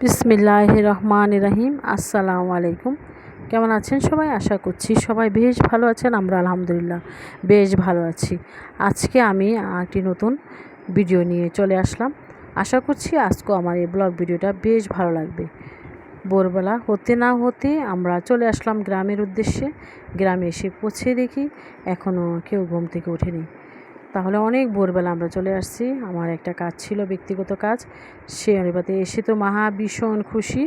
বিসমিল্লাহ রহমান রহিম। আসসালামু আলাইকুম। কেমন আছেন সবাই? আশা করছি সবাই বেশ ভালো আছেন। আমরা আলহামদুলিল্লাহ বেশ ভালো আছি। আজকে আমি একটি নতুন ভিডিও নিয়ে চলে আসলাম। আশা করছি আজকেও আমার এই ব্লগ ভিডিওটা বেশ ভালো লাগবে। ভোরবেলা হতে না হতে আমরা চলে আসলাম গ্রামের উদ্দেশ্যে। গ্রামে এসে পৌঁছে দেখি এখনও কেউ ঘুম থেকে ওঠেনি। তাহলে অনেক ভোরবেলা আমরা চলে আসছি। আমার একটা কাজ ছিল, ব্যক্তিগত কাজ। সে অনুপাতে এসে তো মাহা ভীষণ খুশি।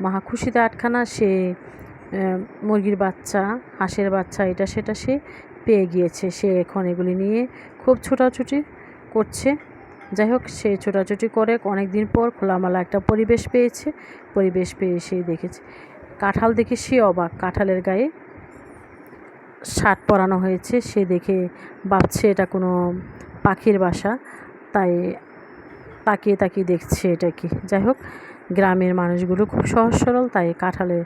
মাহা খুশিতে আটখানা সে মুরগির বাচ্চা, হাঁসের বাচ্চা, এটা সেটা সে পেয়ে গিয়েছে। সে এখন এগুলি নিয়ে খুব ছোটাছুটি করছে। যাই হোক, সে ছোটাছুটি করে অনেক দিন পর খোলামেলা একটা পরিবেশ পেয়েছে। পরিবেশ পেয়ে সে দেখেছে। কাঁঠাল দেখে সে অবাক। কাঁঠালের গায়ে শার্ট পরানো হয়েছে, সে দেখে ভাবছে এটা কোনো পাখির বাসা, তাই তাকিয়ে তাকিয়ে দেখছে এটা কি। যাই হোক, গ্রামের মানুষগুলো খুব সহজ সরল, তাই কাঁঠালের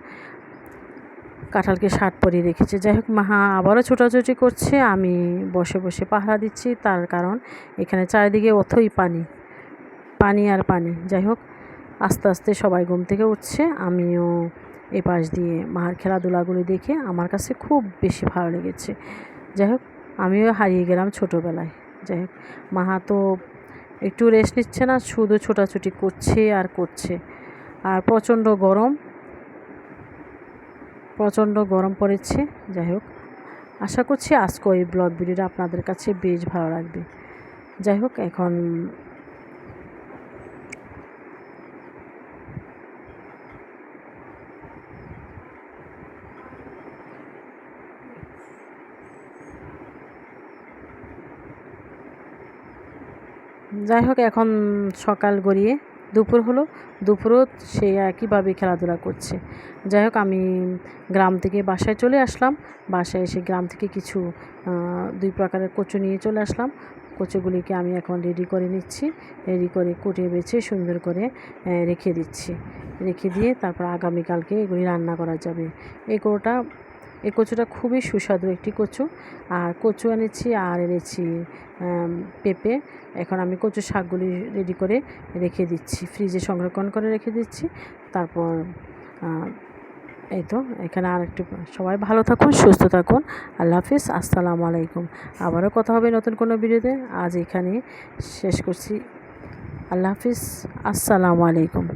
কাঁঠালকে শার্ট পরিয়ে রেখেছে। যাই হোক, মা আবারও ছোটাছুটি করছে, আমি বসে বসে পাহারা দিচ্ছি, তার কারণ এখানে চারিদিকে অথই পানি পানি আর পানি। যাই হোক, আস্তে আস্তে সবাই ঘুম থেকে উঠছে, আমিও এ পাশ দিয়ে মার খেলাধুলাগুলি দেখে আমার কাছে খুব বেশি ভালো লেগেছে। যাই হোক, আমিও হারিয়ে গেলাম ছোটোবেলায়। যাই হোক, মাহা তো একটু রেস্ট নিচ্ছে না, শুধু ছোটাছুটি করছে আর করছে। আর প্রচণ্ড গরম প্রচণ্ড গরম পড়েছে। যাই হোক, আশা করছি আজকে এই ব্লগ ভিডিওটা আপনাদের কাছে বেশ ভালো লাগবে। যাই হোক, এখন যাই হোক এখন সকাল গড়িয়ে দুপুর হলো। দুপুরও সে একইভাবে খেলাধুলা করছে। যাই হোক আমি গ্রাম থেকে বাসায় চলে আসলাম। বাসায় এসে গ্রাম থেকে কিছু দুই প্রকারের কচু নিয়ে চলে আসলাম। কচুগুলিকে আমি এখন রেডি করে নিচ্ছি। রেডি করে কুটে বেছে সুন্দর করে রেখে দিচ্ছি। রেখে দিয়ে তারপর আগামীকালকে এগুলি রান্না করা যাবে। এই এই কচুটা খুবই সুস্বাদু একটি কচু। আর কচু এনেছি আর এনেছি পেঁপে। এখন আমি কচু শাকগুলি রেডি করে রেখে দিচ্ছি। ফ্রিজে সংরক্ষণ করে রেখে দিচ্ছি। তারপর এই তো, এখানে আর একটু সবাই ভালো থাকুন, সুস্থ থাকুন। আল্লাহ হাফিজ, আসসালামু আলাইকুম। আবারও কথা হবে নতুন কোনো ভিডিওতে। আজ এখানে শেষ করছি। আল্লাহ হাফিজ, আসসালামু আলাইকুম।